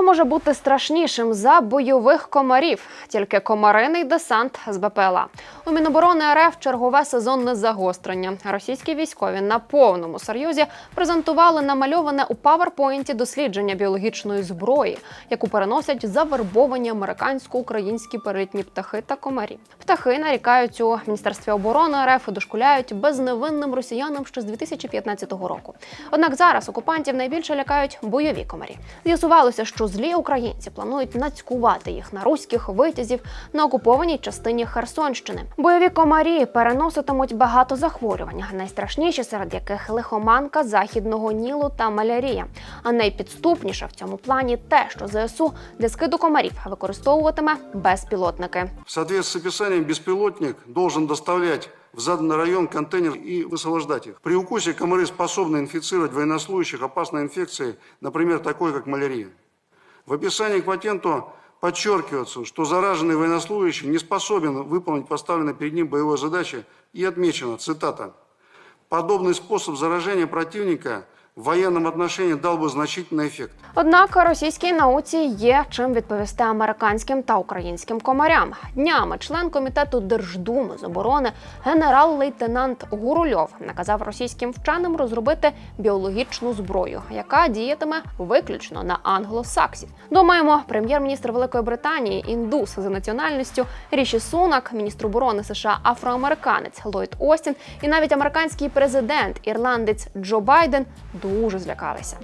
Що може бути страшнішим за бойових комарів? Тільки комариний десант з БПЛА. У Міноборони РФ чергове сезонне загострення. Російські військові на повному серйозі презентували намальоване у паверпойнті дослідження біологічної зброї, яку переносять завербовані американсько-українські перелітні птахи та комарі. Птахи нарікають у міністерстві оборони РФ і дошкуляють безневинним росіянам ще з 2015 року. Однак зараз окупантів найбільше лякають бойові комарі. З'ясувалося, що злі українці планують нацькувати їх на руських витязів на окупованій частині Херсонщини. Бойові комарі переноситимуть багато захворювань, найстрашніші серед яких лихоманка західного нілу та малярія. А найпідступніше в цьому плані те, що ЗСУ для скиду комарів використовуватиме безпілотники. В соответствии с описанием, беспилотник должен доставлять в заданный район контейнер и высвобождать их. При укусе комары способны инфицировать военнослужащих опасной инфекцией, например, такой как малярия. В описании к патенту подчеркивается, что зараженный военнослужащий не способен выполнить поставленные перед ним боевые задачи и отмечено, цитата, «Подобный способ заражения противника в военном отношении дал бы значительный эффект». Однак російській науці є чим відповісти американським та українським комарям. Днями член комітету Держдуми з оборони генерал-лейтенант Гурульов наказав російським вченим розробити біологічну зброю, яка діятиме виключно на англосаксів. Думаємо, прем'єр-міністр Великої Британії, індус за національністю Ріші Сунак, міністр оборони США афроамериканець Ллойд Остін і навіть американський президент ірландець Джо Байден дуже злякалися.